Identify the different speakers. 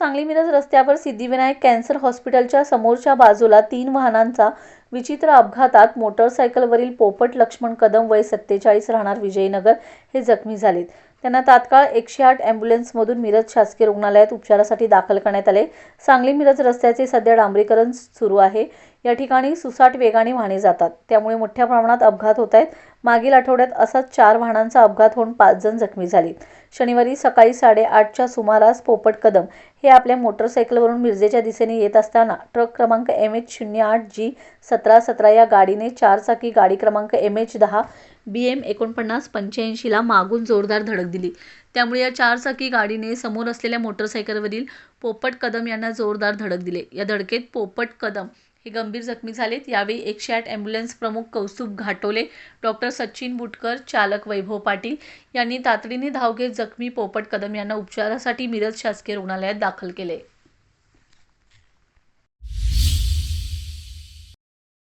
Speaker 1: सांगली मिरज रस्त्यावर सिद्धिविनायक कॅन्सर हॉस्पिटलच्या समोरच्या बाजूला तीन वाहनांचा विचित्र अपघातात मोटरसायकलवरील पोपट लक्ष्मण कदम वय सत्तेचाळीस राहणार विजयनगर हे जखमी झालेत. त्यांना तात्काळ एकशे आठ ॲम्ब्युलन्समधून मिरज शासकीय रुग्णालयात उपचारासाठी दाखल करण्यात आले. सांगली मिरज रस्त्याचे सध्या डांबरीकरण सुरू आहे. या ठिकाणी सुसाट वेगाने वाहने जातात. त्यामुळे मोठ्या प्रमाणात अपघात होत आहेत. मागील आठवड्यात असाच चार वाहनांचा अपघात होऊन पाच जण जखमी झाले. शनिवारी सकाळी साडेआठच्या सुमारास पोपट कदम हे आपल्या मोटरसायकलवरून मिरजेच्या दिशेने येत असताना ट्रक क्रमांक एम एच शून्य आठ जी सतरा सतरा या गाडीने चारचाकी गाडी क्रमांक एम एच दहा बी एम एकोणपन्नास पंच्याऐंशीला मागून जोरदार धडक दिली. त्यामुळे या चारचाकी गाडीने समोर असलेल्या मोटरसायकलवरील पोपट कदम यांना जोरदार धडक दिले. या धडकेत पोपट कदम हे गंभीर जखमी झालेत. यावेळी एकशे आठ ॲम्ब्युलन्स प्रमुख कौस्तुभ घाटोले डॉक्टर सचिन बुटकर चालक वैभव पाटील यांनी तातडीने धाव घेत जखमी पोपट कदम यांना उपचारासाठी मिरज शासकीय रुग्णालयात दाखल केले.